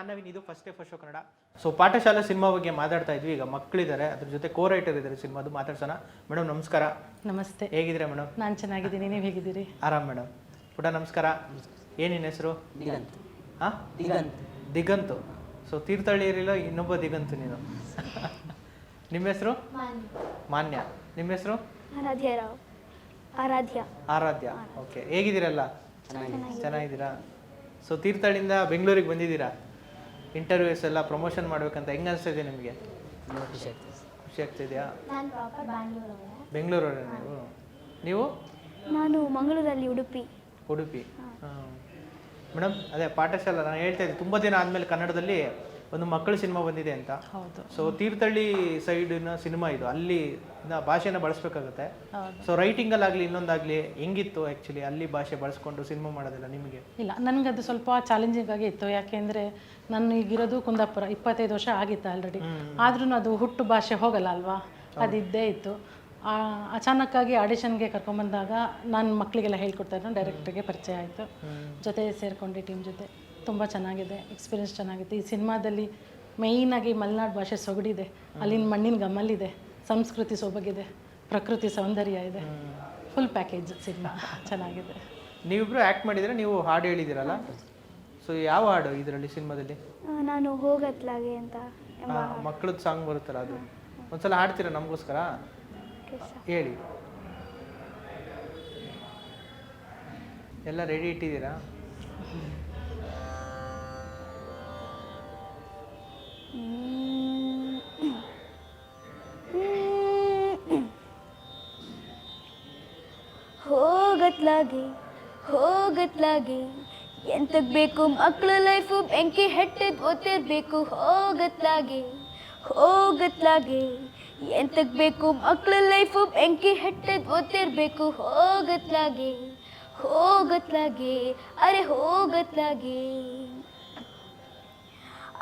ನಾನು ನವೀನ್ ಇದು first day first show Kannada. So Pathashala cinema ಬಗ್ಗೆ ಮಾತಾಡ್ತಾ ಇದ್ವಿ. ಈಗ ಮಕ್ಕಳಿದ್ದಾರೆ ಅದ್ರ ಜೊತೆ ಕೋ ರೈಟರ್ ಇದ್ದಾರೆ ಸಿನಿಮಾದು ಮಾತಾಡ್ಸೋಣ. ಮೇಡಮ್ ನಮಸ್ಕಾರ. ನಮಸ್ತೆ. ಹೇಗಿದ್ದೀರಾ ಮೇಡಮ್ ನಾನು ಚೆನ್ನಾಗಿದ್ದೀನಿ. ನೀವು ಹೇಗಿದ್ದೀರಿ? ಆರಾಮ್ ಮೇಡಮ್ ಪುಟ ನಮಸ್ಕಾರ. ಏನಿನ ಹೆಸರು? ದಿಗಂತ್. ಹಾಂ? ದಿಗಂತ್. ದಿಗಂತು. ಸೊ ತೀರ್ಥಹಳ್ಳಿಯರಿಲ್ಲ ಇನ್ನೊಬ್ಬ ದಿಗಂತು ನೀನು. ನಿಮ್ಮ ಹೆಸರು? ಮಾನ್ಯ. ನಿಮ್ಮ ಹೆಸರು? ಆರಾಧ್ಯ ರಾವ್. ಆರಾಧ್ಯ. ಆರಾಧ್ಯ. ಓಕೆ ಹೇಗಿದ್ದೀರಲ್ಲ? ಚೆನ್ನಾಗಿದ್ದೀರಾ? ಸೊ ತೀರ್ಥಹಳ್ಳಿಯಿಂದ ಬೆಂಗಳೂರಿಗೆ ಬಂದಿದ್ದೀರಾ? ಇಂಟರ್ವ್ಯೂಸ್ ಎಲ್ಲ ಪ್ರಮೋಷನ್ ಮಾಡ್ಬೇಕಂತ ಹೆಂಗೆ ಅನಿಸ್ತಿದೆ ನಿಮಗೆ? ತುಂಬ ಖುಷಿ ಆಗ್ತದೆ. ಖುಷಿ ಆಗ್ತಿದೆಯಾ? ನಾನು ಪ್ರಾಪರ್ ಬೆಂಗಳೂರವರೇ ನೀವು? ನೀವು? ನಾನು ಮಂಗಳೂರಲ್ಲಿ ಉಡುಪಿ. ಉಡುಪಿ. ಮೇಡಮ್ ಅದೇ ಪಾಠಶಾಲೆ ನಾನು ಹೇಳ್ತಾ ಇದ್ದೆ ತುಂಬ ದಿನ ಆದಮೇಲೆ ಕನ್ನಡದಲ್ಲಿ ಒಂದು ಮಕ್ಕಳ ಸಿನಿಮಾ ಬಂದಿದೆ ಅಂತ. ಹೌದು. ಸೊ ತೀರ್ಥಹಳ್ಳಿ ಸೈಡಿನ ಸಿನಿಮಾ ಇದು. ಅಲ್ಲಿ ಭಾಷೆನ ಬಳಸ್ಬೇಕಾಗುತ್ತೆ. ಸೊ ರೈಟಿಂಗಲ್ಲಾಗಲಿ ಇನ್ನೊಂದಾಗ್ಲಿ ಹೆಂಗಿತ್ತು ಆ್ಯಕ್ಚುಲಿ ಅಲ್ಲಿ ಭಾಷೆ ಬಳಸ್ಕೊಂಡು ಸಿನಿಮಾ ಮಾಡೋದಿಲ್ಲ ನಿಮಗೆ? ಇಲ್ಲ ನನಗದು ಸ್ವಲ್ಪ ಚಾಲೆಂಜಿಂಗ್ ಆಗಿ ಇತ್ತು. ಯಾಕೆಂದ್ರೆ ನಾನು ಈಗಿರೋದು ಕುಂದಾಪುರ. ಇಪ್ಪತ್ತೈದು ವರ್ಷ ಆಗಿತ್ತು ಆಲ್ರೆಡಿ ಆದ್ರೂ ಅದು ಹುಟ್ಟು ಭಾಷೆ ಹೋಗಲ್ಲ ಅಲ್ವಾ? ಅದಿದ್ದೇ ಇತ್ತು. ಆ, ಅಚಾನಕ್ಕಾಗಿ ಆಡಿಷನ್ಗೆ ಕರ್ಕೊಂಬಂದಾಗ ನಾನು ಮಕ್ಕಳಿಗೆಲ್ಲ ಹೇಳ್ಕೊಡ್ತಾ ಇದ್ದೆ. ಡೈರೆಕ್ಟ್ರಿಗೆ ಪರಿಚಯ ಆಯಿತು. ಜೊತೆ ಸೇರಿಕೊಂಡೆ ಟೀಮ್ ಜೊತೆ. ತುಂಬ ಚೆನ್ನಾಗಿದೆ ಎಕ್ಸ್ಪೀರಿಯನ್ಸ್ ಚೆನ್ನಾಗಿದೆ ಈ ಸಿನಿಮಾದಲ್ಲಿ ಮೇಯ್ನಾಗಿ ಮಲೆನಾಡು ಭಾಷೆ ಸೊಗಡಿದೆ. ಅಲ್ಲಿನ ಮಣ್ಣಿನ ಗಮಲಿದೆ ಸಂಸ್ಕೃತಿ ಸೊಬಗಿದೆ. ಪ್ರಕೃತಿ ಸೌಂದರ್ಯ ಇದೆ. Full package cinema. ಚೆನ್ನಾಗಿದೆ. ನೀವಿಬ್ರು ಆ್ಯಕ್ಟ್ ಮಾಡಿದರೆ ನೀವು ಹಾಡು ಹೇಳಿದ್ದೀರಲ್ಲ? ಸೊ ಯಾವ ಹಾಡು ಇದರಲ್ಲಿ ಸಿನಿಮಾದಲ್ಲಿ? ನಾನು ಹೋಗತ್ಲಾಗೆ ಅಂತ ಎಂಬ ಮಕ್ಕಳದ್ದು ಸಾಂಗ್ ಬರುತ್ತಲ್ಲ ಅದು. ಒಂದ್ಸಲ ಹಾಡ್ತೀರಾ ನಮಗೋಸ್ಕರ? ಹೇಳಿ. ಎಲ್ಲ ರೆಡಿ ಇಟ್ಟಿದ್ದೀರಾ? ಹೋಗತ್ಲಾಗೆ ಹೋಗತ್ಲಾಗಿ. ಎಂತಕ್ ಬೇಕು ಮಕ್ಕಳ ಲೈಫು ಬೆಂಕಿ ಹೆಟ್ಟೆದ್ ಓದ್ತಿರ್ಬೇಕು ಹೋಗತ್ಲಾಗಿ ಹೋಗತ್ಲಾಗಿ. ಎಂತಕ್ ಬೇಕು ಮಕ್ಕಳ ಲೈಫು ಬೆಂಕಿ ಹೆಟ್ಟೆದ್ ಓದ್ತಿರ್ಬೇಕು ಹೋಗತ್ಲಾಗಿ ಹೋಗತ್ಲಾಗಿ. ಅರೆ ಹೋಗತ್ಲಾಗೆ.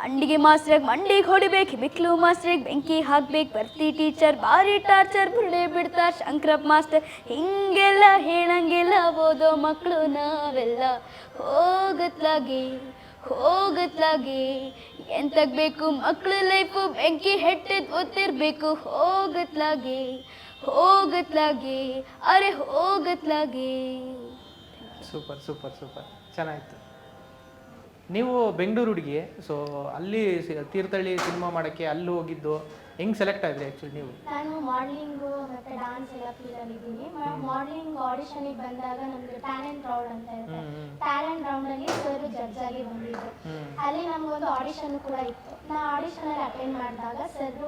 ಅಂಡಿಗೆ ಮಾಸ್ಟರ್ ಮಂಡಿಗೆ ಹೊಡಿಬೇಕು, ಮಿಕ್ಲು ಮಾಸ್ಟ್ರಿಗೆ ಬೆಂಕಿ ಹಾಕ್ಬೇಕು, ಬರ್ತಿ ಟೀಚರ್, ಭಾರಿ ಟಾರ್ಚರ್ ಬುರ್ಡೆ ಬಿಡ್ತಾರ ಶಂಕರಪ್ಪ ಮಾಸ್ಟರ್. ಹಿಂಗೆಲ್ಲ ಹೇಳಂಗೆಲ್ಲ ಓದೋ ಮಕ್ಕಳು ನಾವೆಲ್ಲ. ಹೋಗತ್ಲಾಗಿ ಹೋಗತ್ಲಾಗಿ. ಎಂತಾಗಬೇಕು ಬೇಕು ಮಕ್ಕಳ ಲೈಫು? ಬೆಂಕಿ ಹೆಟ್ಟದ್ ಗೊತ್ತಿರಬೇಕು. ಹೋಗತ್ಲಾಗಿ ಹೋಗತ್ಲಾಗಿ. ಅರೆ, ಹೋಗತ್ಲಾಗಿ. Super super super. ಚೆನ್ನಾಗಿತ್ತು. ನೀವು ಬೆಂಗಳೂರು ಹುಡುಗಿ ಸೊ ಅಲ್ಲಿ ಸಿ- ತೀರ್ಥಹಳ್ಳಿ ಸಿನಿಮಾ ಮಾಡೋಕ್ಕೆ ಅಲ್ಲಿ ಹೋಗಿದ್ದು ಹೆಂಗೆ ಸೆಲೆಕ್ಟ್ ಆದ್ರಿ ಆ್ಯಕ್ಚುಲಿ ನೀವು? ನಾನು ಮಾಡಲಿಂಗು ಮತ್ತೆ ಡಾನ್ಸ್ ಎಲ್ಲ ಫೀಲ್ಡಲ್ಲಿ ಇದ್ದೀನಿ. ಮಾಡಲಿಂಗ್ ಆಡಿಷನಿಗೆ ಬಂದಾಗ ನಮಗೆ ಟ್ಯಾಲೆಂಟ್ ರೌಂಡ್ ಅಂತ ಇರುತ್ತೆ. ಟ್ಯಾಲೆಂಟ್ ರೌಂಡ್ ಅಲ್ಲಿ ಸರ್ ಜಡ್ಜ್ ಆಗಿ ಬಂದಿದ್ರು. ಅಲ್ಲಿ ನಮ್ಗೊಂದು ಆಡಿಷನ್ ಕೂಡ ಇತ್ತು. ನಾ ಆಡಿಷನ್ ಅಲ್ಲಿ ಅಟೆಂಡ್ ಮಾಡಿದಾಗ ಸರ್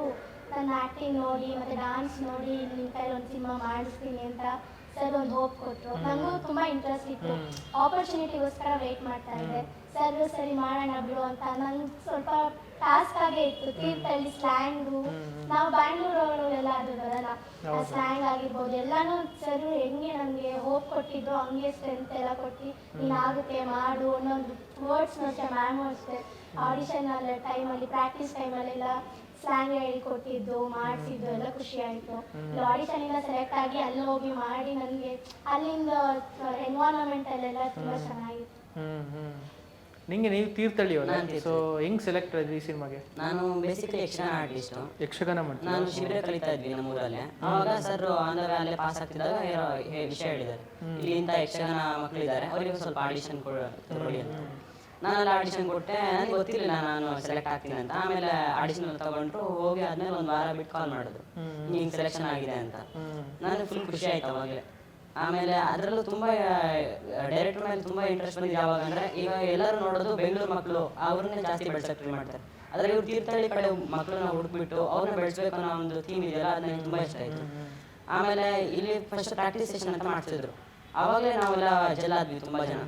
ನನ್ನ ಆಕ್ಟಿಂಗ್ ನೋಡಿ ಮತ್ತೆ ಡಾನ್ಸ್ ನೋಡಿ ನಿಮ್ಮ ಕೈಲಿ ಒಂದು ಸಿನಿಮಾ ಮಾಡಿಸ್ತೀನಿ ಅಂತ ಸರ್ ಒಂದು ಹೋಪ್ ಕೊಟ್ಟರು ನನಗೂ ತುಂಬಾ ಇಂಟ್ರೆಸ್ಟ್ ಇತ್ತು. ಆಪರ್ಚುನಿಟಿಗೋಸ್ಕರ ವೆಯ್ಟ್ ಮಾಡ್ತಾ ಇದ್ದೆ. ಸರ್ ಸರಿ ಮಾಡೋಣ ಬಿಡು ಅಂತ ನಂಗೆ ಸ್ವಲ್ಪ ಟಾಸ್ಕ್ ಆಗೇ ಇತ್ತು. ತೀರ್ಥಹಳ್ಳಿ ಸ್ಲ್ಯಾಂಗು ನಾವು ಬ್ಯಾಂಗ್ಳೂರವರು ಎಲ್ಲ ಅದು ಬರಲ್ಲ. ಸ್ಲ್ಯಾಂಗ್ ಆಗಿರ್ಬೋದು. ಎಲ್ಲಾನು ಸರ್ ಹೆಂಗೆ ನನಗೆ ಹೋಪ್ ಕೊಟ್ಟಿದ್ರು ಹಂಗೆ ಸ್ಟ್ರೆಂತ್ ಎಲ್ಲ ಕೊಟ್ಟು ನೀನಾಗುತ್ತೆ ಮಾಡು ಒಂದೊಂದು ವರ್ಡ್ಸ್ ಅಷ್ಟೇ ಮ್ಯಾಮು ಅಷ್ಟೇ ಆಡಿಷನ್ ಅಲ್ಲಿ ಟೈಮಲ್ಲಿ ಪ್ರಾಕ್ಟೀಸ್ ಟೈಮಲ್ಲೆಲ್ಲ ಸ್ಲ್ಯಾಂಗ್ ಹೇಳ್ಕೊಟ್ಟಿದ್ದು ಮಾಡಿಸಿದ್ದು ಎಲ್ಲ ಖುಷಿ ಆಯಿತು. ಆಡಿಷನ್ ಇಂದ ಸೆಲೆಕ್ಟ್ ಆಗಿ ಅಲ್ಲಿ ಹೋಗಿ ಮಾಡಿ ನನಗೆ ಅಲ್ಲಿಂದ ಎನ್ವೈರನ್ಮೆಂಟ್ ಅಲ್ಲೆಲ್ಲ ತುಂಬ ಚೆನ್ನಾಗಿತ್ತು. ನಿಮಗೆ ನೀವು ತೀರ್ಥಹಳ್ಳಿಯವರ ಸೊ ಹೆಂಗ್ ಸೆಲೆಕ್ಟ್ ಆದ್ರಿ ಈ ಸಿನಿಮಾಗೆ? ನಾನು ಬೇಸಿಕಲಿ ಯಕ್ಷಗಾನ ಆರ್ಟಿಸ್ಟ್ ಯಕ್ಷಗಾನ ಮಾಡ್ತೀನಿ ನಾನು ಶಿಬಿರ ಕಲಿತಾ ಇದ್ವಿ ನಮ್ಮ ಊರಲ್ಲೇ. ಆವಾಗ ಸರ್ ಆನ್ ಅಲ್ಲೇ ಪಾಸ್ ಆಗ್ತಿದ್ದಾಗ ವಿಷಯ ಹೇಳಿದ್ದಾರೆ. ಇಲ್ಲಿ ಇಂಥ ಯಕ್ಷಗಾನ ಮಕ್ಕಳಿದ್ದಾರೆ ಅವರಿಗೆ ಸ್ವಲ್ಪ ಆಡಿಷನ್ ಕೊಡಿ ಅಂತ ನಾನು ಅಲ್ಲಿ ಆಡಿಷನ್ ಕೊಟ್ಟೆ ನನಗೆ ಗೊತ್ತಿರಲಿಲ್ಲ ನಾನು ಸೆಲೆಕ್ಟ್ ಆಗ್ತೀನಿ ಅಂತ. ಆಮೇಲೆ ಆಡಿಷನ್ ತಗೊಂಡ್ರು ಹೋಗಿ ಆದ್ಮೇಲೆ ಒಂದು ವಾರ ಬಿಟ್ಟು ಕಾಲ್ ಮಾಡಿದ್ರು. ಹಿಂಗೆ ಸೆಲೆಕ್ಷನ್ ಆಗಿದೆ ಅಂತ. ನನಗೆ ಫುಲ್ ಖುಷಿ ಆಯ್ತು ಅವಾಗಲೇ. ಆಮೇಲೆ ಅದರಲ್ಲೂ ತುಂಬಾ ಡೈರೆಕ್ಟರ್ ಮೇಲೆ ತುಂಬಾ ಇಂಟ್ರೆಸ್ಟ್ ಬಂದಿದೆ ಯಾವಾಗ ಅಂದ್ರೆ ಈಗ ಎಲ್ಲರೂ ನೋಡೋದು ಬೆಂಗಳೂರು ಮಕ್ಕಳು ಅವ್ರನ್ನೇ ಜಾಸ್ತಿ ಬೆಳೆಸಕ್ಕೆ ಟ್ರೈ ಮಾಡ್ತಾರೆ. ಆದರೆ ಇವ್ರು ತೀರ್ಥಹಳ್ಳಿ ಕಡೆ ಮಕ್ಕಳನ್ನ ಹುಡುಕ್ಬಿಟ್ಟು ಅವ್ರನ್ನ ಬೆಳೆಸ್ಬೇಕು ಅನ್ನೋ ಒಂದು ಥೀಮ್ ಇದೆಯಲ್ಲ ಅದು ನನಗೆ ತುಂಬಾ ಇಷ್ಟ ಆಯಿತು. ಆಮೇಲೆ ಇಲ್ಲಿ ಫಸ್ಟ್ ಪ್ರಾಕ್ಟೀಸ್ ಸೆಷನ್ ಅಂತ ಮಾಡ್ತಿದ್ರು ಅವಾಗಲೇ ನಾವೆಲ್ಲ ಜಲ್ಲಾದ್ವಿ ತುಂಬ ಜನ.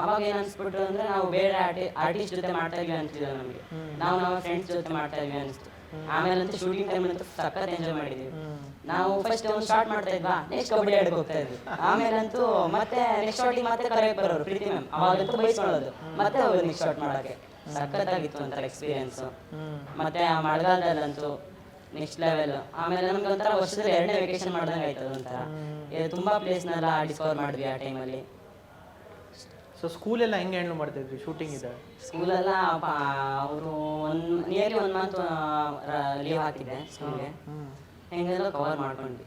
ಅವಾಗ ಏನ್ ಅನ್ಸ್ಬಿಟ್ಟು ಅಂದ್ರೆ ನಾವು ಬೇರೆ ಆರ್ಟಿ ಆರ್ಟಿಸ್ಟ್ ಜೊತೆ ಮಾಡ್ತಾ ಇದ್ವಿ ಅಂತಿದ್ರು ನಮಗೆ. ನಾವು ನಮ್ಮ ಫ್ರೆಂಡ್ಸ್ ಜೊತೆ ಮಾಡ್ತಾ ಇದ್ವಿ ಅನ್ಸ್ತು. ಆಮೇಲೆ ಅಂತೂ ಶೂಟಿಂಗ್ ಟೈಮ್ ಅಂತೂ ಸಖತ್ ಎಂಜಾಯ್ ಮಾಡಿದ್ವಿ. ನಾವು ಫಸ್ಟ್ ಒಂದು ಸ್ಟಾರ್ಟ್ ಮಾಡ್ತಾ ಇದ್ವಾ? ನೆಕ್ಸ್ಟ್ ಕಬಡ್ಡಿ ಆಡಕ್ಕೆ ಹೋಗ್ತಾ ಇದ್ವಿ. ಆಮೇಲೆ ಅಂತೂ ಮತ್ತೆ ನೆಕ್ಸ್ಟ್ ಶಾಟಿಗೆ ಮತ್ತೆ ಕರೆಯಕ್ಕೆ ಬರೋರು ಪ್ರೀತಿ ಮ್ಯಾಮ್ ಅವಾಗಂತೂ ಬೈಸ್ಕೊಳ್ಳೋದು. ಮತ್ತೆ ಹೋಗೋದು ನೆಕ್ಸ್ಟ್ ಶಾರ್ಟ್ ಮಾಡಕ್ಕೆ. ಸಖತ್ತಾಗಿತ್ತು ಒಂಥರ ಎಕ್ಸ್ಪೀರಿಯನ್ಸ್ ಮತ್ತೆ ಆ ಮಳೆಗಾಲದಲ್ಲಂತೂ ನೆಕ್ಸ್ಟ್ ಲೆವೆಲ್ ಆಮೇಲೆ ನಮ್ಗೆ ಒಂಥರ ವರ್ಷದಲ್ಲಿ ಎರಡನೇ ವೆಕೇಶನ್ ಮಾಡ್ದಂಗೆ ಆಯ್ತದ ಒಂಥರ ತುಂಬಾ ಪ್ಲೇಸ್ನೆಲ್ಲ ಡಿಸ್ಕವರ್ ಮಾಡಿದ್ವಿ ಆ ಟೈಮಲ್ಲಿ ಸೊ ಸ್ಕೂಲೆಲ್ಲ ಹೆಂಗೆ ಹ್ಯಾಂಡ್ಲ್ ಮಾಡ್ತಿದ್ರಿ? ಶೂಟಿಂಗ್ ಇದೆ. ಸ್ಕೂಲೆಲ್ಲ ಅವರು one nearly one month leave ಹಾಕಿದ್ದೆ ಸ್ಕೂಲ್ಗೆ ಹೆಂಗೆಲ್ಲ ಕವರ್ ಮಾಡ್ಕೊಂಡ್ವಿ.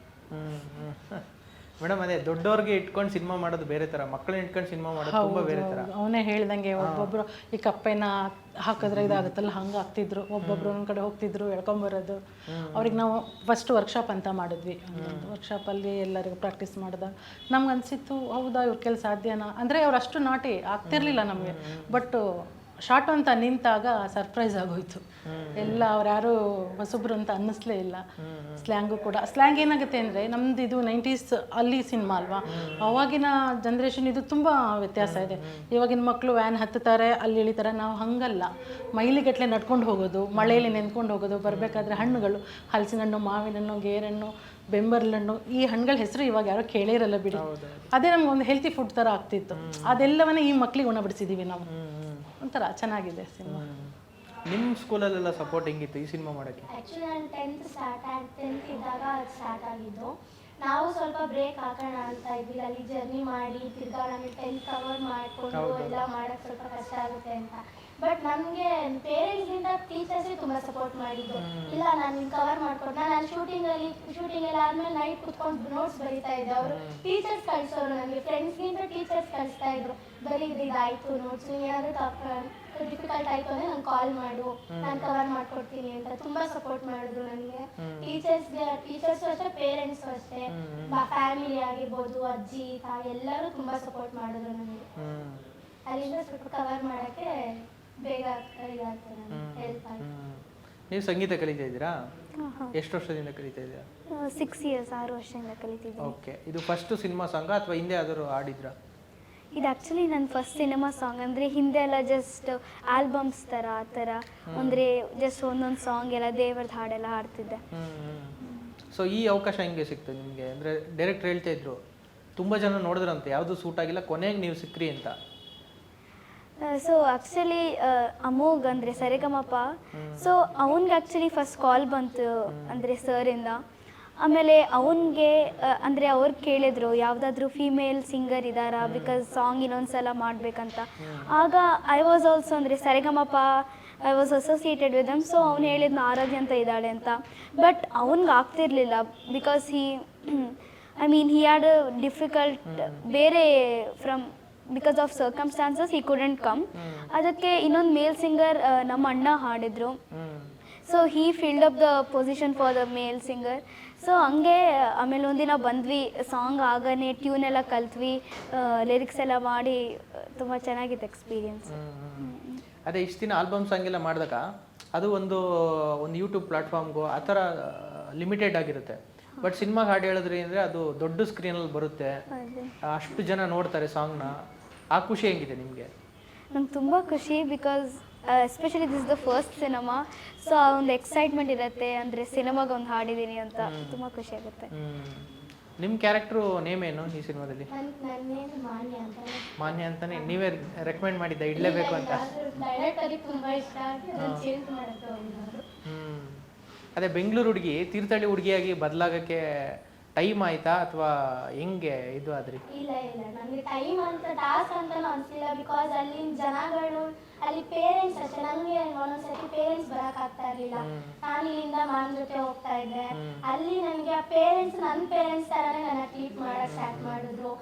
ಮೇಡಮ್ ಅದೇ ದೊಡ್ಡವ್ರಿಗೆ ಇಟ್ಕೊಂಡು ಸಿನಿಮಾ ಮಾಡೋದು ಬೇರೆ ತರ ಮಕ್ಕಳನ್ನ ಇಟ್ಕೊಂಡು ಸಿನಿಮಾ ಮಾಡೋದು ತುಂಬಾ ಬೇರೆ ತರ. ಅವನೇ ಹೇಳ್ದಂಗೆ ಒಬ್ಬೊಬ್ರು ಈ ಕಪ್ಪೆನ ಹಾಕಿದ್ರೆ ಇದಾಗುತ್ತಲ್ಲ ಹಂಗೆ ಆಗ್ತಿದ್ರು ಒಬ್ಬೊಬ್ರು ಒಂದ್ ಕಡೆ ಹೋಗ್ತಿದ್ರು ಎಳ್ಕೊಂಬರೋದು ಅವ್ರಿಗೆ ನಾವು ಫಸ್ಟ್ ವರ್ಕ್ಶಾಪ್ ಅಂತ ಮಾಡಿದ್ವಿ. ವರ್ಕ್ಶಾಪಲ್ಲಿ ಎಲ್ಲರಿಗೂ ಪ್ರಾಕ್ಟೀಸ್ ಮಾಡಿದಾಗ ನಮ್ಗೆ ಅನ್ಸಿತ್ತು ಹೌದಾ ಇವ್ರ ಕೆಲಸ ಸಾಧ್ಯನಾ? ಅಂದ್ರೆ ಅವ್ರು ಅಷ್ಟು ನಾಟಿ ಆಗ್ತಿರ್ಲಿಲ್ಲ ನಮಗೆ. ಬಟ್ ಶಾರ್ಟ್ ಅಂತ ನಿಂತಾಗ ಸರ್ಪ್ರೈಸ್ ಆಗೋಯ್ತು. ಎಲ್ಲ ಅವ್ರು ಯಾರು ಹೊಸಬ್ರು ಅಂತ ಅನ್ನಿಸ್ಲೇ ಇಲ್ಲ. ಸ್ಲ್ಯಾಂಗು ಕೂಡ ಸ್ಲ್ಯಾಂಗ್ ಏನಾಗುತ್ತೆ ಅಂದರೆ ನಮ್ದು ಇದು ನೈಂಟೀಸ್ ಅಲ್ಲಿ ಸಿನಿಮಾ ಅಲ್ವಾ? ಅವಾಗಿನ ಜನ್ರೇಷನ್ ಇದು ತುಂಬ ವ್ಯತ್ಯಾಸ ಇದೆ. ಇವಾಗಿನ ಮಕ್ಕಳು ವ್ಯಾನ್ ಹತ್ತುತ್ತಾರೆ ಅಲ್ಲಿ ಇಳಿತಾರೆ. ನಾವು ಹಂಗಲ್ಲ. ಮೈಲಿಗಟ್ಟಲೆ ನಡ್ಕೊಂಡು ಹೋಗೋದು ಮಳೆಯಲ್ಲಿ ನೆನ್ಕೊಂಡು ಹೋಗೋದು ಬರಬೇಕಾದ್ರೆ ಹಣ್ಣುಗಳು ಹಲಸಿನ ಹಣ್ಣು ಮಾವಿನ ಹಣ್ಣು ಗೇರಣ್ಣು ಬೆಂಬರ್ಲಣ್ಣು ಈ ಹಣ್ಣುಗಳ ಹೆಸರು ಇವಾಗ ಯಾರೋ ಕೇಳಿರಲ್ಲ ಬಿಡಿ. ಅದೇ ನಮ್ಗೆ ಒಂದು ಹೆಲ್ತಿ ಫುಡ್ ಥರ ಆಗ್ತಿತ್ತು ಅದೆಲ್ಲವನ್ನ ಈ ಮಕ್ಕಳಿಗೆ ಉಣಬಡಿಸಿದ್ದೀವಿ ನಾವು. ಒಂಥರ ಚೆನ್ನಾಗಿದೆ ಸಿನಿಮಾ. ನಿಮ್ಮ ಸ್ಕೂಲಲ್ಲೆಲ್ಲ ಸಪೋರ್ಟ್ ಹೆಂಗಿತ್ತು ಈ ಸಿನಿಮಾ ಮಾಡೋಕ್ಕೆ? ಆ್ಯಕ್ಚುಲಿ ನಾನು ಟೆಂತ್ ಸ್ಟಾರ್ಟ್ ಆಗಿ ಟೆಂತ್ ಇದ್ದಾಗ ಸ್ಟಾರ್ಟ್ ಆಗಿದ್ದು. ನಾವು ಸ್ವಲ್ಪ ಬ್ರೇಕ್ ಹಾಕೋಣ ಅಂತ ಇದ್ವಿ ಅಲ್ಲಿ ಜರ್ನಿ ಮಾಡಿ ತಿರ್ಗಾ ನಮಗೆ ಟೆಂತ್ ಕವರ್ ಮಾಡಿಕೊಂಡು ಎಲ್ಲ ಮಾಡೋಕ್ಕೆ ಸ್ವಲ್ಪ ಕಷ್ಟ ಆಗುತ್ತೆ ಅಂತ. ಬಟ್ ನಮಗೆ ಪೇರೆಂಟ್ಸಿಂದ ಟೀಚರ್ಸೇ ತುಂಬ ಸಪೋರ್ಟ್ ಮಾಡಿದ್ದು. ಇಲ್ಲ ನಾನು ನಿಮ್ಗೆ ಕವರ್ ಮಾಡ್ಕೊಂಡು ನಾನು ಅಲ್ಲಿ ಶೂಟಿಂಗಲ್ಲಿ ಶೂಟಿಂಗ್ ಎಲ್ಲ ಆದ್ಮೇಲೆ ನೈಟ್ ಕುತ್ಕೊಂಡು ನೋಟ್ಸ್ ಬರೀತಾ ಇದ್ದೆ. ಅವರು ಟೀಚರ್ಸ್ ಕಳಿಸೋರು ನನಗೆ ಫ್ರೆಂಡ್ಸ್ಗಿಂತ ಟೀಚರ್ಸ್ ಕಳಿಸ್ತಾ ಇದ್ರು. ಬರೀ ಇದಾಯ್ತು ನೋಟ್ಸ್ ಏನಾದರೂ ಡಿಫಿಕಲ್ಟ್ ಆಯ್ತು ಅಂದ್ರೆ ನಂಗೆ ಕಾಲ್ ಮಾಡು. ನಾನು ಕವರ್ ಮಾಡ್ಕೊಡ್ತೀನಿ ಅಂತ ತುಂಬಾ ಸಪೋರ್ಟ್ ಮಾಡಿದ್ರು ನನಗೆ ಟೀಚರ್ಸ್ ಟೀಚರ್ಸ್ ಅಷ್ಟೇ ಪೇರೆಂಟ್ಸ್ ಅಷ್ಟೇ. ಫ್ಯಾಮಿಲಿ ಆಗಿರ್ಬೋದು ಅಜ್ಜಿ ತಾಯಿ ಎಲ್ಲರೂ ತುಂಬಾ ಸಪೋರ್ಟ್ ಮಾಡಿದ್ರು ನನಗೆ ಅಲ್ಲಿಂದ ಸ್ವಲ್ಪ ಕವರ್ ಮಾಡಕ್ಕೆ ಬೇಗ ಇದಾಗ್ತದೆ ಹೆಲ್ಪ್ ಆಯ್ತು. ನೀವು ಸಂಗೀತ ಕಲಿತಾ ಇದ್ದೀರಾ? ಎಷ್ಟು ವರ್ಷದಿಂದ ಕಲಿತಾ ಇದ್ದೀರಾ? ಸಿಕ್ಸ್ ಇಯರ್ಸ್ ಆರು ವರ್ಷದಿಂದ ಕಲಿತಿದ್ದೀನಿ. ಓಕೆ ಇದು ಫಸ್ಟ್ ಸಿನಿಮಾ ಸಾಂಗ್ ಅಥವಾ ಹಿಂದೆ ಯಾವ್ದಾದ್ರು ಆಡಿದ್ರಾ ಇದು ಆ್ಯಕ್ಚುಲಿ ನನ್ನ ಫಸ್ಟ್ ಸಿನಿಮಾ ಸಾಂಗ್ ಅಂದರೆ ಹಿಂದೆ ಎಲ್ಲ ಜಸ್ಟ್ ಆಲ್ಬಮ್ಸ್ ಥರ ಆ ಥರ ಅಂದರೆ ಜಸ್ಟ್ ಒಂದೊಂದು ಸಾಂಗ್ ಎಲ್ಲ ದೇವ್ರದ್ದು ಹಾಡೆಲ್ಲ ಹಾಡ್ತಿದ್ದೆ. ಸೊ ಈ ಅವಕಾಶ ಹೆಂಗೆ ಸಿಕ್ತು ನಿಮಗೆ? ಅಂದರೆ ಡೈರೆಕ್ಟ್ ಹೇಳ್ತಾ ಇದ್ರು ತುಂಬ ಜನ ನೋಡಿದ್ರಂತೆ ಯಾವುದು ಸೂಟ್ ಆಗಿಲ್ಲ ಕೊನೆಗೆ ನೀವು ಸಿಕ್ಕ್ರಿ ಅಂತ. ಸೊ ಆ್ಯಕ್ಚುಲಿ ಅಮೋಘ್ ಅಂದರೆ ಸರಿಗಮಪ್ಪ ಸೊ ಅವನಿಗೆ ಆ್ಯಕ್ಚುಲಿ ಫಸ್ಟ್ ಕಾಲ್ ಬಂತು ಅಂದರೆ ಸರಿಂದ ಆಮೇಲೆ ಅವನಿಗೆ ಅಂದರೆ ಅವ್ರು ಕೇಳಿದ್ರು ಯಾವುದಾದ್ರೂ ಫೀಮೇಲ್ ಸಿಂಗರ್ ಇದ್ದಾರಾ ಬಿಕಾಸ್ ಸಾಂಗ್ ಇನ್ನೊಂದ್ಸಲ ಮಾಡಬೇಕಂತ. ಆಗ ಐ ವಾಸ್ ಆಲ್ಸೋ ಅಂದರೆ Saregamapa I was associated with them so ಅವ್ನು ಹೇಳಿದ್ನ ಆರಾಧ್ಯ ಅಂತ ಇದ್ದಾಳೆ ಅಂತ. ಬಟ್ ಅವ್ನಿಗೆ ಆಗ್ತಿರ್ಲಿಲ್ಲ because he I mean he had difficult ಬೇರೆ from because of circumstances he couldn't come ಅದಕ್ಕೆ ಇನ್ನೊಂದು ಮೇಲ್ ಸಿಂಗರ್ ನಮ್ಮ ಅಣ್ಣ ಹಾಡಿದ್ರು. So he filled up the position for the male singer so ಹಂಗೆ ಆಮೇಲೆ ಒಂದಿನ ಬಂದ್ವಿ. ಸಾಂಗ್ ಆಗನೇ ಟ್ಯೂನ್ ಎಲ್ಲ ಕಲ್ತ್ವಿ. ಲಿರಿಕ್ಸ್ ಎಲ್ಲ ಮಾಡಿ ತುಂಬ ಚೆನ್ನಾಗಿತ್ತು ಎಕ್ಸ್ಪೀರಿಯನ್ಸ್ ಅದೇ ಇಷ್ಟು ದಿನ ಆಲ್ಬಮ್ ಸಾಂಗ್ ಎಲ್ಲ ಮಾಡಿದಾಗ ಅದು ಒಂದು ಒಂದು ಯೂಟ್ಯೂಬ್ ಪ್ಲಾಟ್ಫಾರ್ಮ್ಗೂ ಆ ಥರ ಲಿಮಿಟೆಡ್ ಆಗಿರುತ್ತೆ. ಬಟ್ ಸಿನಿಮಾಗೆ ಹಾಡು ಹೇಳಿದ್ರಿ ಅಂದರೆ ಅದು ದೊಡ್ಡ ಸ್ಕ್ರೀನಲ್ಲಿ ಬರುತ್ತೆ. ಅಷ್ಟು ಜನ ನೋಡ್ತಾರೆ ಸಾಂಗ್ನ ಆ ಖುಷಿ ಹೆಂಗಿದೆ ನಿಮಗೆ? ನಂಗೆ ತುಂಬ ಖುಷಿ because especially this the first cinema so ಆ ಒಂದು ಎಕ್ಸೈಟ್ಮೆಂಟ್ ಇರುತ್ತೆ ಅಂದರೆ ಸಿನಿಮಾಗೆ ಒಂದು ಹಾಡಿದ್ದೀನಿ ಅಂತ ತುಂಬ ಖುಷಿ ಆಗುತ್ತೆ. ನಿಮ್ಮ ಕ್ಯಾರೆಕ್ಟ್ರು ನೇಮ್ ಏನು ಈ ಸಿನಿಮಾದಲ್ಲಿ ಮಾನ್ಯ ಅಂತ ಮಾನ್ಯ ಅಂತಾನೆ? ನೀವೇ ರೆಕಮೆಂಡ್ ಮಾಡಿದ್ದ ಇಡಲೇಬೇಕು ಅಂತ? ಅದೇ ಬೆಂಗಳೂರು ಹುಡುಗಿ ತೀರ್ಥಹಳ್ಳಿ ಹುಡುಗಿಯಾಗಿ ಬದಲಾಗಕ್ಕೆ ಟೈಮ್ ಆಯ್ತಾ ಅಥವಾ ಹೆಂಗೆ ಇದು ಆದ್ರಿ? ಇಲ್ಲ ಇಲ್ಲ. ನನಗೆ ಟೈಮ್ ಅಂತ ಟಾಸ್ಕ್ ಅಂತಾನು ಅನ್ಸಿಲ್ಲ ಬಿಕಾಸ್ ಅಲ್ಲಿನ ಜನಗಳು ಅಲ್ಲಿ ಪೇರೆಂಟ್ಸ್ ಅಷ್ಟೇ. ನನಗೆ ಒಂದೊಂದ್ಸತಿ ಪೇರೆಂಟ್ಸ್ ಬರಕ್ ಆಗ್ತಾ ಇರ್ಲಿಲ್ಲ. ನಾನು ಇಲ್ಲಿಂದ ಮಾನ್ ಜೊತೆ ಹೋಗ್ತಾ ಇದ್ದೆ. ಅಲ್ಲಿ ನನಗೆ ಆ ಪೇರೆಂಟ್ಸ್ ನನ್ನ ಪೇರೆಂಟ್ಸ್ ತರಾನೇ ನನ್ನ ಟ್ರೀಟ್ ಮಾಡಕ್ ಸ್ಟಾರ್ಟ್ ಮಾಡಿದ್ರು.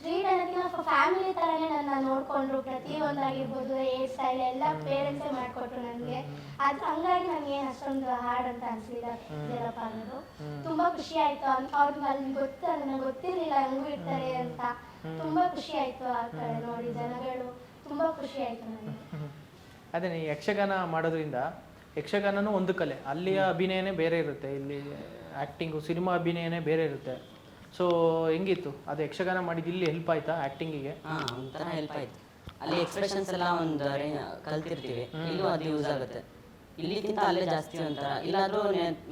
ಟ್ರೀಟ್ ಅನ್ನೋದಕ್ಕಿಂತ ಫ್ಯಾಮಿಲಿ ತರನೇ ನನ್ನ ನೋಡ್ಕೊಂಡ್ರು. ಪ್ರತಿಯೊಂದಾಗಿರ್ಬೋದು ಹೇರ್ ಸ್ಟೈಲ್ ಎಲ್ಲ ಪೇರೆಂಟ್ಸೇ ಮಾಡಿಕೊಟ್ರು ನನಗೆ. ಅದು ಹಂಗಾಗಿ ನನಗೆ ಅಷ್ಟೊಂದು ಹಾರ್ಡ್ ಅಂತ ಅನ್ಸಲಿಲ್ಲ ಜಲಪ ಅನ್ನೋದು. ತುಂಬಾ ಖುಷಿ ಆಯ್ತು. ಅವ್ರಿಗೆ ಅಲ್ಲಿ ಗೊತ್ತ ನನಗೆ ಗೊತ್ತಿರಲಿಲ್ಲ ಹಂಗೂ ಇರ್ತಾರೆ ಅಂತ. ತುಂಬಾ ಖುಷಿ ಆಯ್ತು ಆ ಕಡೆ ನೋಡಿ ಜನಗಳು. ತುಂಬಾ ಖುಷಿ ಆಯ್ತು ನನಗೆ. ಅದೇ ಯಕ್ಷಗಾನ ಮಾಡೋದ್ರಿಂದ ಯಕ್ಷಗಾನನೂ ಒಂದು ಕಲೆ. ಅಲ್ಲಿಯ ಅಭಿನಯನೇ ಬೇರೆ ಇರುತ್ತೆ. ಇಲ್ಲಿ ಆ್ಯಕ್ಟಿಂಗು ಸಿನಿಮಾ ಅಭಿನಯನೇ ಬೇರೆ ಇರುತ್ತೆ. ಸೊ ಹೆಂಗಿತ್ತು? ಅದು ಯಕ್ಷಗಾನ ಮಾಡಿದ್ದು ಇಲ್ಲಿ ಹೆಲ್ಪ್ ಆಯ್ತಾ ಆ್ಯಕ್ಟಿಂಗಿಗೆ ಹಾಂ ಒಂಥರ ಹೆಲ್ಪ್ ಆಯ್ತು. ಅಲ್ಲಿ ಎಕ್ಸ್ಪ್ರೆಷನ್ಸ್ ಎಲ್ಲ ಒಂದು ಕಲ್ತಿರ್ತೀವಿ. ಇಲ್ಲೂ ಅದು ಯೂಸ್ ಆಗುತ್ತೆ. ಇಲ್ಲಿಗಿಂತ ಅಲ್ಲೇ ಜಾಸ್ತಿ ಒಂಥರ. ಇಲ್ಲಾದ್ರೂ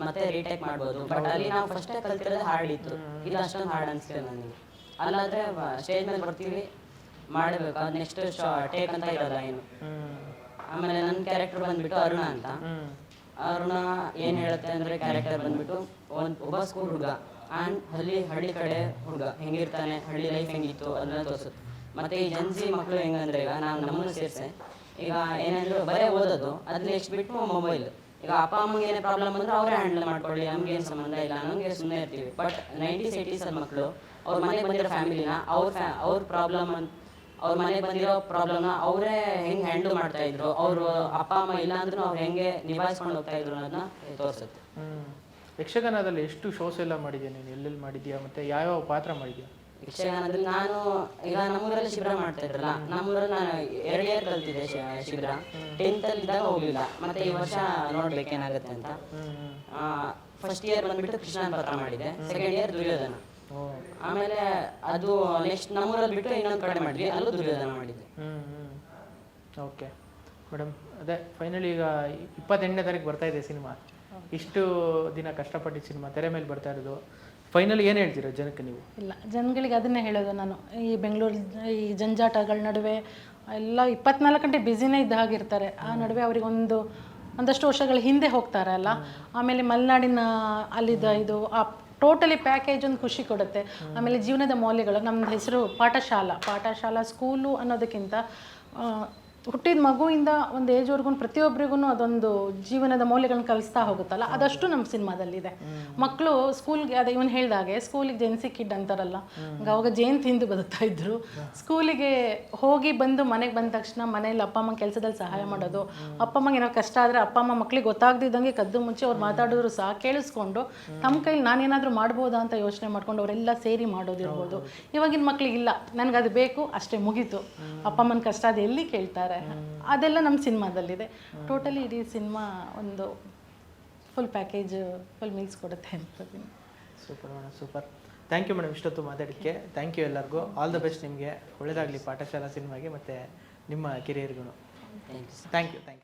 ಮತ್ತೆ ರೀಟೇಕ್ ಮಾಡ್ಬೋದು. ಬಟ್ ಅಲ್ಲಿ ನಾವು ಫಸ್ಟೇ ಕಲ್ತಿರೋದು ಹಾಡಿತ್ತು ಇದು ಅಷ್ಟೊಂದು ಹಾರ್ಡ್ ಅನಿಸ್ತಿಲ್ಲ ನನಗೆ. ಅಲ್ಲಾದ್ರೆ ಸ್ಟೇಜ್ ಮೇಲೆ ಬರ್ತೀವಿ ಮಾಡಬೇಕು ಅದು ನೆಕ್ಸ್ಟ್ ಟೇಕ್ ಅಂತ ಇರೋಲ್ಲ ಏನು. ಆಮೇಲೆ ನನ್ನ ಕ್ಯಾರೆಕ್ಟರ್ ಬಂದ್ಬಿಟ್ಟು ಅರುಣ ಅಂತ. ಅರುಣ ಏನು ಹೇಳುತ್ತೆ ಅಂದ್ರೆ ಕ್ಯಾರೆಕ್ಟರ್ ಬಂದ್ಬಿಟ್ಟು ಒಂದು ಒಬ್ಬ ಸ್ಕೂಲ್ ಹುಡುಗ. ಆ್ಯಂಡ್ ಹಳ್ಳಿ ಹಳ್ಳಿ ಕಡೆ ಹುಡುಗ ಹೆಂಗಿರ್ತಾನೆ, ಹಳ್ಳಿ ಲೈಫ್ ಹೆಂಗಿತ್ತು ಅದನ್ನ ತೋರಿಸುತ್ತೆ. ಮತ್ತೆ ಈ ಜನ್ಸಿ ಮಕ್ಕಳು ಹೆಂಗಂದ್ರೆ ಈಗ ನಾನು ನಮ್ಮನ್ನು ಸೇರಿಸಿ, ಈಗ ಏನಂದ್ರೆ ಬರೇ ಓದೋದು ಅದ್ರಲ್ಲಿ ನೆಕ್ಸ್ಟ್ ಬಿಟ್ಟು ಮೊಬೈಲ್ ಈಗ ಅಪ್ಪ, ಅಮ್ಮಗೆ ಏನೇ ಪ್ರಾಬ್ಲಮ್ ಅಂದ್ರೆ ಅವರೇ ಹ್ಯಾಂಡಲ್ ಮಾಡ್ಕೊಳ್ಳಿ, ನಮ್ಗೆ ಏನು ಸಂಬಂಧ ಇಲ್ಲ, ನಮಗೆ ಸುಮ್ಮನೆ ಇರ್ತೀವಿ. ಬಟ್ ನೈಂಟೀಸ್ ಏಯ್ಟೀಸ್ ಮಕ್ಕಳು ಅವ್ರ ಮನೆ ಬಂದಿರೋ ಫ್ಯಾಮಿಲಿನ ಅವ್ರ ಫ್ಯಾ ಅವ್ರ ಪ್ರಾಬ್ಲಮ್ ಅಂತ ಅವ್ರ ಮನೆ ಬಂದಿರೋ ಪ್ರಾಬ್ಲಮ್ನ ಅವರೇ ಹೆಂಗೆ ಹ್ಯಾಂಡಲ್ ಮಾಡ್ತಾ ಇದ್ರು, ಅವರು ಅಪ್ಪ, ಅಮ್ಮ ಇಲ್ಲ ಅಂದ್ರೂ ಅವ್ರು ಹೆಂಗೆ ನಿಭಾಯಿಸ್ಕೊಂಡು ಹೋಗ್ತಾ ಇದ್ರು ಅನ್ನೋದನ್ನ ತೋರಿಸುತ್ತೆ. ಯಕ್ಷಗಾನದಲ್ಲಿ ಎಷ್ಟು ಶೋಸ್ ಎಲ್ಲ ಮಾಡಿದ್ಯಾ ನೀನು? ಎಲ್ಲೆಲ್ಲಿ ಮಾಡಿದ್ಯಾ? ಮತ್ತೆ ಯಾವ ಪಾತ್ರ ಮಾಡಿದ್ಯಾ? ಯಕ್ಷಗಾನದಲ್ಲಿ ನಾನು ಈಗ ನಮ್ಮೂರಲ್ಲಿ ಶಿಬಿರ ಮಾಡ್ತಾ ಇದ್ರಲ್ಲ ನಮ್ಮೂರಲ್ಲಿ ನಾನು ಎರಡು ಇಯರ್ ಕಲ್ತಿದ್ದೆ ಶಿ- ಶಿಬಿರ. ಟೆಂತ್ ಅಲ್ಲಿ ಇದ್ದಾಗ ಹೋಗ್ಲಿಲ್ಲ. ಮತ್ತೆ ಈ ವರ್ಷ ನೋಡ್ಬೇಕೇನಾಗುತ್ತೆ ಅಂತ. ಫಸ್ಟ್ ಇಯರ್ ಬಂದ್ಬಿಟ್ಟು ಕೃಷ್ಣನ ಪಾತ್ರ ಮಾಡಿದ್ದೆ. Second year Duryodhana. ಆಮೇಲೆ ಅದು ನೆಕ್ಸ್ಟ್ ನಮ್ಮೂರಲ್ಲಿ ಬಿಟ್ಟು ಇನ್ನೊಂದು ಕಡೆ ಮಾಡಿದ್ವಿ. ಅಲ್ಲೂ ದುರ್ಯೋಧನ ಮಾಡಿದ್ದೆ. Hmm hmm. ಓಕೆ. ಮೇಡಮ್ ಅದೇ ಫೈನಲಿ ಈಗ ಇಪ್ಪತ್ತೆಂಟನೇ ತಾರೀಕು ಬರ್ತಾ ಇದೆ ಸಿನಿಮಾ. ಇಷ್ಟು ದಿನ ಕಷ್ಟಪಟ್ಟು ಸಿನಿಮಾ ತೆರೆ ಮೇಲೆ ಬರ್ತಾ ಇರೋದು. ಫೈನಲ್ ಏನು ಹೇಳ್ತೀರಾ ಜನಕ್ಕೆ ನೀವು? ಇಲ್ಲ ಜನಗಳಿಗೆ ಅದನ್ನೇ ಹೇಳೋದು ನಾನು. ಈ ಬೆಂಗಳೂರು ಈ ಜಂಜಾಟಗಳ ನಡುವೆ ಎಲ್ಲ ಇಪ್ಪತ್ನಾಲ್ಕು ಗಂಟೆ ಬ್ಯುಸಿನೇ ಇದ್ದ ಹಾಗಿರ್ತಾರೆ ಆ ನಡುವೆ ಅವರಿಗೆ ಒಂದು ಒಂದಷ್ಟು ವರ್ಷಗಳ ಹಿಂದೆ ಹೋಗ್ತಾರೆ ಅಲ್ಲ? ಆಮೇಲೆ ಮಲೆನಾಡಿನ ಅಲ್ಲಿದ್ದ ಇದು ಆ ಟೋಟಲಿ ಪ್ಯಾಕೇಜ್ ಒಂದು ಖುಷಿ ಕೊಡುತ್ತೆ. ಆಮೇಲೆ ಜೀವನದ ಮೌಲ್ಯಗಳು. ನಮ್ಮದು ಹೆಸರು ಪಾಠಶಾಲಾ. ಪಾಠಶಾಲಾ ಸ್ಕೂಲು ಅನ್ನೋದಕ್ಕಿಂತ ಹುಟ್ಟಿದ ಮಗುವಿಂದ ಒಂದು ಏಜ್ವರೆಗೂ ಪ್ರತಿಯೊಬ್ಬರಿಗೂ ಅದೊಂದು ಜೀವನದ ಮೌಲ್ಯಗಳನ್ನ ಕಲಿಸ್ತಾ ಹೋಗುತ್ತಲ್ಲ? ಅದಷ್ಟು ನಮ್ಮ ಸಿನಿಮಾದಲ್ಲಿದೆ. ಮಕ್ಕಳು ಸ್ಕೂಲ್ಗೆ ಅದೇ ಇವನು ಹೇಳಿದಾಗೆ ಸ್ಕೂಲಿಗೆ ಜೆನ್ಸಿ ಕಿಡ್ ಅಂತಾರಲ್ಲ ಅವಾಗ ಜೇನ್ ತಿಂದು ಬದುಕ್ತಾ ಇದ್ರು. ಸ್ಕೂಲಿಗೆ ಹೋಗಿ ಬಂದು ಮನೆಗೆ ಬಂದ ತಕ್ಷಣ ಮನೇಲಿ ಅಪ್ಪ ಅಮ್ಮ ಕೆಲಸದಲ್ಲಿ ಸಹಾಯ ಮಾಡೋದು ಅಪ್ಪ ಅಮ್ಮಗೆ ಏನೋ ಕಷ್ಟ ಆದರೆ ಅಪ್ಪ ಅಮ್ಮ ಮಕ್ಕಳಿಗೆ ಗೊತ್ತಾಗ್ದಿದ್ದಂಗೆ ಕದ್ದು ಮುಂಚೆ ಅವ್ರು ಮಾತಾಡಿದ್ರು ಸಹ ಕೇಳಿಸ್ಕೊಂಡು ತಮ್ಮ ಕೈಲಿ ನಾನೇನಾದರೂ ಮಾಡ್ಬೋದಾ ಅಂತ ಯೋಚನೆ ಮಾಡ್ಕೊಂಡು ಅವರೆಲ್ಲ ಸೇರಿ ಮಾಡೋದಿರ್ಬೋದು ಇವಾಗಿನ ಮಕ್ಕಳಿಗಿಲ್ಲ ನನಗೆ ಅದು ಬೇಕು ಅಷ್ಟೇ ಮುಗೀತು. ಅಪ್ಪ ಅಮ್ಮನ ಕಷ್ಟ ಅದು ಎಲ್ಲಿ ಕೇಳ್ತಾರೆ? ಅದೆಲ್ಲ ನಮ್ಮ ಸಿನಿಮಾದಲ್ಲಿದೆ. ಟೋಟಲಿ ಇಡೀ ಸಿನಿಮಾ ಒಂದು ಫುಲ್ ಪ್ಯಾಕೇಜ್ ಫುಲ್ ಮೀಲ್ಸ್ ಕೊಡುತ್ತೆ ಅನ್ಕೋತೀನಿ super madam super thank you madam ಇಷ್ಟೊತ್ತು ಮಾತಾಡೋಕ್ಕೆ ಥ್ಯಾಂಕ್ ಯು ಎಲ್ಲರಿಗೂ. ಆಲ್ ದ ಬೆಸ್ಟ್ ನಿಮಗೆ. ಒಳ್ಳೆಯದಾಗಲಿ ಪಾಠಶಾಲಾ ಸಿನಿಮಾಗೆ ಮತ್ತು ನಿಮ್ಮ ಕಿರಿಯರಿಗೂ ಥ್ಯಾಂಕ್ ಯು ಥ್ಯಾಂಕ್ ಯು